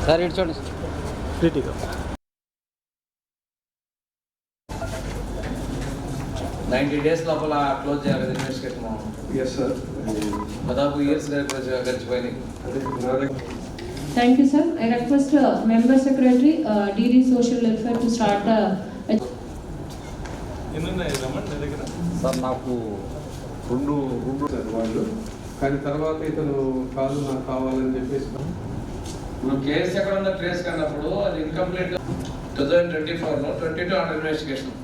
Sir ఇటు చూడండి స్వీటీగా నైంటీ డేస్ లోపల క్లోజ్ చేయాలి ఇన్వెస్టిగేషన్ ఎస్ సార్ దాదాపు years గడిచిపోయినాయి. Thank you sir I request member secretary DD social welfare to start sir నాకు రెండు రెండు సార్ వాళ్ళు కానీ తర్వాత ఇతను కాదు నాకు కావాలని చెప్పేసి. ఇప్పుడు కేసు ఎక్కడ ఉందో ట్రేస్ కన్నప్పుడు అది ఇన్కంప్లీట్ టూ థౌజండ్ ట్వంటీ ఫోర్లో ట్వంటీ టూ అండర్ ఇన్వెస్టిగేషన్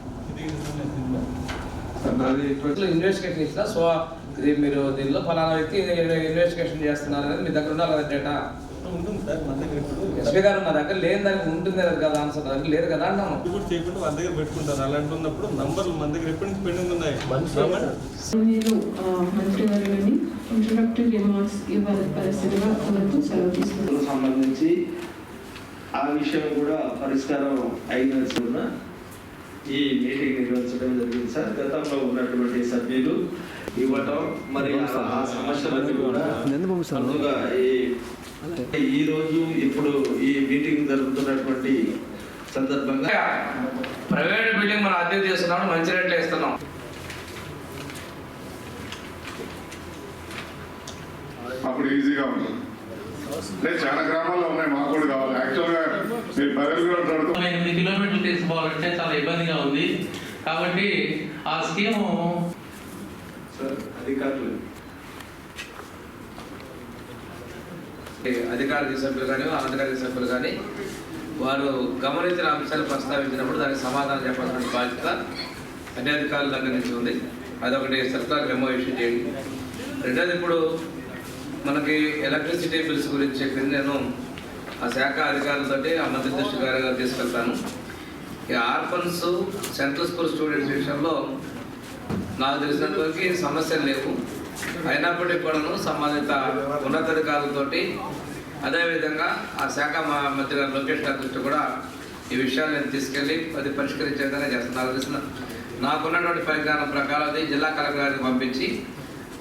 నాది ఇన్వెస్టిగేషన్ ఇచ్చిన సో ఇది మీరు దీనిలో ఫలానా వ్యక్తి ఇన్వెస్టిగేషన్ చేస్తున్నారు అనేది మీ దగ్గర ఉండాలి డేటా ఉంటుంది సార్ మన దగ్గర ఇప్పుడు ఎస్పీ గారు మా దగ్గర లేని దానికి ఉంటుంది కదా ఆన్సర్ దగ్గర లేదు కదా అంటాము ఇది కూడా చేయకుండా మన దగ్గర పెట్టుకుంటారు. అలాంటి ఉన్నప్పుడు నంబర్లు మన దగ్గర ఎప్పటి నుంచి పెండింగ్ ఉన్నాయి. మీరు మంత్రి గారిని ఇంట్రడక్టరీ రిమార్క్స్ ఇవ్వాల్సిందిగా కోరుతూ సెలవు తీసుకుంటాం కు సంబంధించి ఆ విషయం కూడా పరిష్కారం అయిన ఈ మీటింగ్ నిర్వహించడం జరిగింది సార్. గతంలో ఉన్నటువంటి సభ్యులు ఇవ్వటం మరి ఆ- సమస్యలన్నీ కూడా ఈ ఈ రోజు ఇప్పుడు ఈ మీటింగ్ జరుగుతున్నటువంటి సందర్భంగా ప్రైవేట్ బిల్డింగ్ మనం అద్దెకు చేస్తున్నాం మంచి రేట్లు ఇస్తున్నాం అప్పుడు ఈజీగా ఉంటుంది లేదు చాలా గ్రామాల్లో ఉన్నాయి మాకు కూడా కావాలి. యాక్చువల్గా మీరు బయలు కూడా మనం ఎనిమిది కిలోమీటర్లు తీసుకోవాలంటే చాలా ఇబ్బందిగా ఉంది. కాబట్టి ఆ స్కీము సార్ అధికారులు అధికారిక సభ్యులు కానీ అనధికారిక సభ్యులు కానీ వారు గమనించిన అంశాలు ప్రస్తావించినప్పుడు దానికి సమాధానం చెప్పాల్సిన బాధ్యత అన్ని అధికారుల దగ్గర నుంచి ఉంది. అదొకటి సర్కార్ మెమో ఇష్యూ చేయండి. రెండోది ఇప్పుడు మనకి ఎలక్ట్రిసిటీ బిల్స్ గురించి చెప్పింది నేను ఆ శాఖ అధికారులతోటి ఆ మంత్రి దృష్టి గారిగా తీసుకెళ్తాను. ఈ ఆర్ఫన్స్ సెంట్రల్ స్కూల్ స్టూడెంట్స్ విషయంలో నాకు తెలిసినంతవరకు సమస్యలు లేవు. అయినప్పటికీ కూడాను సంబంధిత ఉన్నతాధికారులతో అదేవిధంగా ఆ శాఖ మంత్రి గారు లోకేష్ గారి దృష్టి కూడా ఈ విషయాన్ని నేను తీసుకెళ్ళి అది పరిష్కరించే విధంగా చేస్తాను నాకు నాకున్నటువంటి పరిజ్ఞానం ప్రకారం అది జిల్లా కలెక్టర్ గారికి పంపించి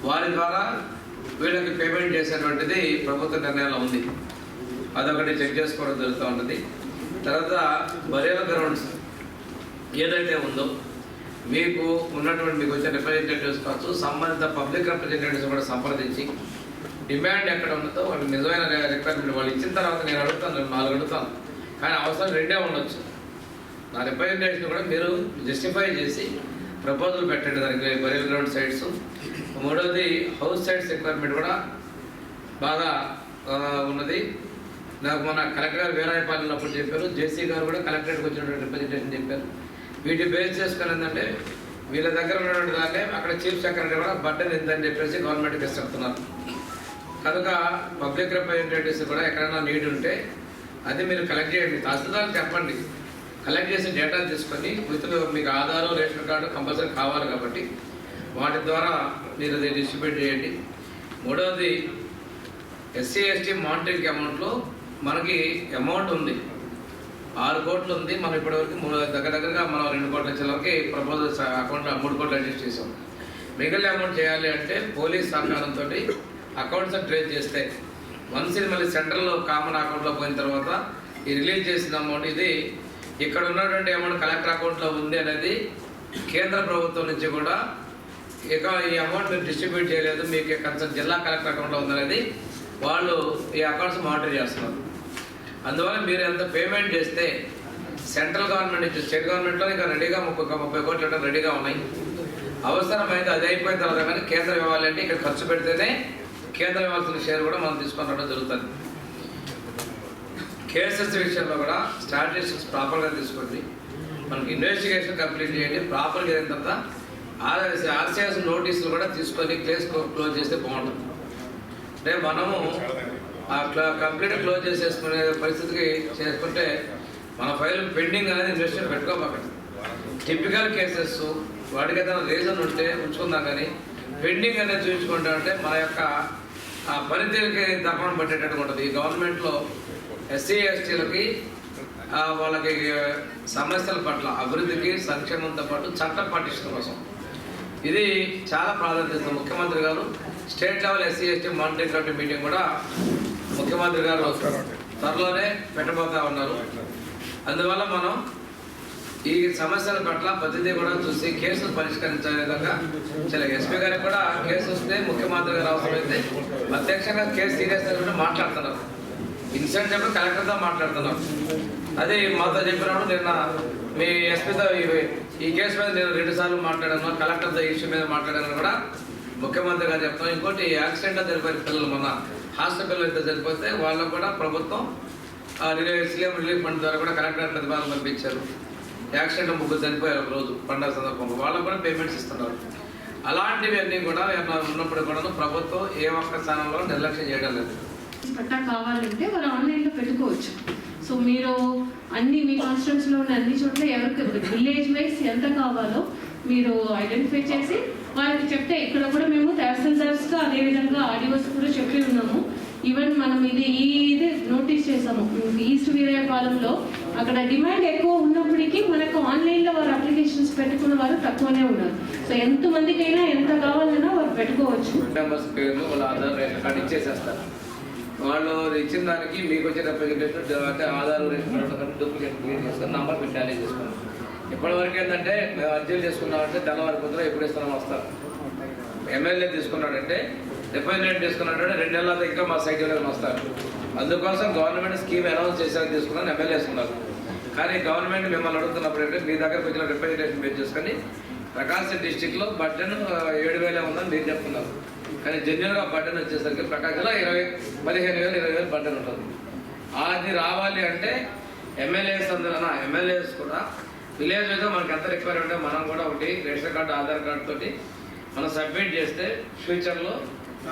వారి ద్వారా వీళ్ళకి పేమెంట్ చేసేటువంటిది ప్రభుత్వ నిర్ణయంలో ఉంది. అదొకటి చెక్ చేసుకోవడం జరుగుతూ ఉంటుంది. తర్వాత బరేల గ్రౌండ్స్ ఏదైతే ఉందో మీకు ఉన్నటువంటి మీకు వచ్చే రిప్రజెంటేటివ్స్ కావచ్చు సంబంధిత పబ్లిక్ రిప్రజెంటేటివ్స్ కూడా సంప్రదించి డిమాండ్ ఎక్కడ ఉన్నదో వాళ్ళు నిజమైన రిక్వైర్మెంట్ వాళ్ళు ఇచ్చిన తర్వాత నేను అడుగుతాను నేను నాలుగు అడుగుతాను. కానీ అవసరం రెండే ఉండొచ్చు. నా రిప్రజెంటేషన్ కూడా మీరు జస్టిఫై చేసి ప్రపోజల్ పెట్టండి దానికి బరియల్ గ్రౌండ్ సైడ్స్ మూడవది హౌస్ సైడ్స్ రిక్వైర్మెంట్ కూడా బాగా ఉన్నది. నాకు మన కలెక్టర్ గారు వీరాయపాలెం అప్పుడు చెప్పారు జేసీ గారు కూడా కలెక్టరేట్కి వచ్చినటువంటి రిప్రజెంటేషన్ చెప్పారు. వీటి బేస్ చేసుకుని ఏంటంటే వీళ్ళ దగ్గర ఉన్నటువంటి దాన్నే అక్కడ చీఫ్ సెక్రటరీ కూడా బట్టన్ ఇంతని చెప్పేసి గవర్నమెంట్కి ఇస్తున్నారు కనుక పబ్లిక్ రిప్రజెంటేటివ్స్ కూడా ఎక్కడైనా నీడ్ ఉంటే అది మీరు కలెక్ట్ చేయండి. తహసీల్దార్ చెప్పండి. కలెక్ట్ చేసి డేటా తీసుకొని విత్లో మీకు ఆధారం రేషన్ కార్డు కంపల్సరీ కావాలి కాబట్టి వాటి ద్వారా మీరు అది డిస్ట్రిబ్యూట్ చేయండి. మూడవది ఎస్సీ ఎస్టీ మానిటరింగ్ అమౌంట్లో మనకి అమౌంట్ ఉంది. ఆరు కోట్లు ఉంది. మనం ఇప్పటివరకు మూడు దగ్గర దగ్గరగా మనం రెండు కోట్ల చిల్లరకి ప్రపోజల్స్ అకౌంట్లో మూడు కోట్లు అడ్జస్ట్ చేసాం మిగిలిన అమౌంట్ చేయాలి అంటే పోలీస్ సహకారంతో అకౌంట్స్ ట్రేస్ చేస్తే వన్స్ మళ్ళీ సెంట్రల్లో కామన్ అకౌంట్లో పోయిన తర్వాత ఈ రిలీజ్ చేసిన అమౌంట్ ఇది ఇక్కడ ఉన్నటువంటి అమౌంట్ కలెక్టర్ అకౌంట్లో ఉంది అనేది కేంద్ర ప్రభుత్వం నుంచి కూడా ఇక ఈ అమౌంట్ మీరు డిస్ట్రిబ్యూట్ చేయలేదు. మీకు కన్సర్న్ జిల్లా కలెక్టర్ అకౌంట్లో ఉందనేది వాళ్ళు ఈ అకౌంట్స్ మానిటర్ చేస్తున్నారు. అందువల్ల మీరు ఎంత పేమెంట్ చేస్తే సెంట్రల్ గవర్నమెంట్ నుంచి స్టేట్ గవర్నమెంట్లో ఇంకా రెడీగా ముప్పై ముప్పై కోట్లు అంటే రెడీగా ఉన్నాయి. అవసరమైతే అది అయిపోయిన తర్వాత కానీ కేంద్రం ఇవ్వాలంటే ఇక్కడ ఖర్చు పెడితేనే కేంద్రం ఇవ్వాల్సిన షేర్ కూడా మనం తీసుకొని రావడం జరుగుతుంది. కేసెస్ విషయంలో కూడా స్టాటిస్టిక్స్ ప్రాపర్గా తీసుకోండి. మనకి ఇన్వెస్టిగేషన్ కంప్లీట్ చేయండి. ప్రాపర్గా అయిన తర్వాత ఆర్ఎస్ ఆర్సీఎస్ నోటీసులు కూడా తీసుకొని కేసు క్లోజ్ చేస్తే బాగుంటుంది. అంటే మనము ఆ కంప్లీట్ క్లోజ్ చేసేసుకునే పరిస్థితికి చేసుకుంటే మన ఫైల్ పెండింగ్ అనేది ఇన్వెస్టిగేషన్ పెట్టుకోబాకండి టిపికల్ కేసెస్ వాటికి ఏదైనా రీజన్ ఉంటే ఉంచుకుందాం కానీ పెండింగ్ అనేది చూపించుకుంటా అంటే మన యొక్క ఆ పనితీరుకి దక్కడం పట్టేటట్టు ఉంటుంది. ఈ గవర్నమెంట్లో ఎస్సీ ఎస్టీలకి వాళ్ళకి సమస్యల పట్ల అభివృద్ధికి సంక్షేమంతో పాటు చట్టం పటిష్టం కోసం. ఇది చాలా ప్రాధాన్యత ముఖ్యమంత్రి గారు state level SC ST monitoring committee meeting కూడా ముఖ్యమంత్రి గారు త్వరలోనే పెట్టబోతా ఉన్నారు. అందువల్ల మనం ఈ సమస్యల పట్ల ప్రతిదీ కూడా చూసి కేసులు పరిష్కరించే విధంగా చాలా ఎస్పీ గారికి కూడా కేసు వస్తే ముఖ్యమంత్రి గారు అవసరమైతే ప్రత్యక్షంగా కేసు సీరియస్ మాట్లాడుతున్నారు. ఇన్సిడెంట్ చెప్పి కలెక్టర్తో మాట్లాడుతున్నాం అదే మాతో చెప్పినప్పుడు నిన్న మీ ఎస్పీతో ఈ- ఈ కేసు మీద నేను రెండు సార్లు మాట్లాడాను కలెక్టర్తో ఈ ఇష్యూ మీద మాట్లాడాను కూడా ముఖ్యమంత్రి గారు చెప్తాం ఇంకోటి యాక్సిడెంట్ తెలిపారు పిల్లలు మొన్న. హాస్టల్ అయితే చనిపోతే వాళ్ళకు కూడా ప్రభుత్వం ఆ రిలీఫ్ సీఎం రిలీఫ్ ఫండ్ ద్వారా కూడా కలెక్టర్ ప్రతిపాదన పంపించారు. యాక్సిడెంట్ ముగ్గురు చనిపోయారు ఒక రోజు పండుగ సందర్భంలో వాళ్ళకు కూడా పేమెంట్స్ ఇస్తున్నారు. అలాంటివి అన్నీ కూడా ఉన్నప్పుడు కూడా ప్రభుత్వం ఏ ఒక్క స్థానంలో నిర్లక్ష్యం చేయడం లేదు. పట్టా కావాలంటే వాళ్ళు ఆన్లైన్లో పెట్టుకోవచ్చు. సో మీరు అన్ని మీ కాన్స్టిట్యూన్స్లో ఉన్న అన్ని చోట్ల ఎవరికి విలేజ్ వైజ్ ఎంత కావాలో మీరు ఐడెంటిఫై చేసి వారికి చెప్తే ఇక్కడ కూడా మేము తహసీల్దార్స్గా అదేవిధంగా ఆడియోస్ కూడా చెప్పి ఉన్నాము. ఈవెన్ మనం ఇది ఈ ఇది నోటీస్ చేసాము ఈస్ట్ వీరయపాలెంలో అక్కడ డిమాండ్ ఎక్కువ ఉన్నప్పటికీ మనకు ఆన్లైన్లో వారు అప్లికేషన్స్ పెట్టుకున్న వారు తక్కువనే ఉన్నారు. సో ఎంతమందికైనా ఎంత కావాలన్నా వారు పెట్టుకోవచ్చు. మెంబర్స్ పేర్లు వాళ్ళ ఆధార్ రేషన్ కార్డు ఇచ్చేసేస్తారు. వాళ్ళు ఇచ్చిన దానికి మీకు వచ్చే representation Aadhaar ration card duplicate create చేస్తారు. నంబర్ మీరు టాలీ చేసుకోండి. ఇప్పటివరకు ఏంటంటే మేము అర్జీలు తీసుకున్నామంటే తెల్లవారి పొద్దున ఎప్పుడు ఇస్తున్నాం వస్తారు. ఎమ్మెల్యే తీసుకున్నాడంటే రిప్రజెంటేటివ్ తీసుకున్నాడంటే రెండు నెలల ఇంకా మా సైట్ వస్తారు. అందుకోసం గవర్నమెంట్ స్కీమ్ అనౌన్స్ చేసాక తీసుకున్నాను ఎమ్మెల్యే వేసుకున్నారు కానీ గవర్నమెంట్ మిమ్మల్ని అడుగుతున్నప్పుడు అంటే మీ దగ్గర వచ్చిన రిప్రజెంటేషన్ బేస్ చేసుకొని ప్రకాశం డిస్టిక్లో బడ్జెట్ ఏడు వేలే ఉందని మీరు చెప్తున్నారు. కానీ జనరల్గా బడ్జెట్ వచ్చేసరికి ప్రకాశంలో ఇరవై పదిహేను వేలు ఇరవై వేలు బడ్జెట్ ఉంటుంది. అది రావాలి అంటే ఎమ్మెల్యేస్ అందరూ ఎమ్మెల్యేస్ కూడా విలేజ్ అయితే మనకి ఎంత రిక్వైర్మెంట్ మనం కూడా ఒకటి రేషన్ కార్డు ఆధార్ కార్డు తోటి మనం సబ్మిట్ చేస్తే ఫ్యూచర్లో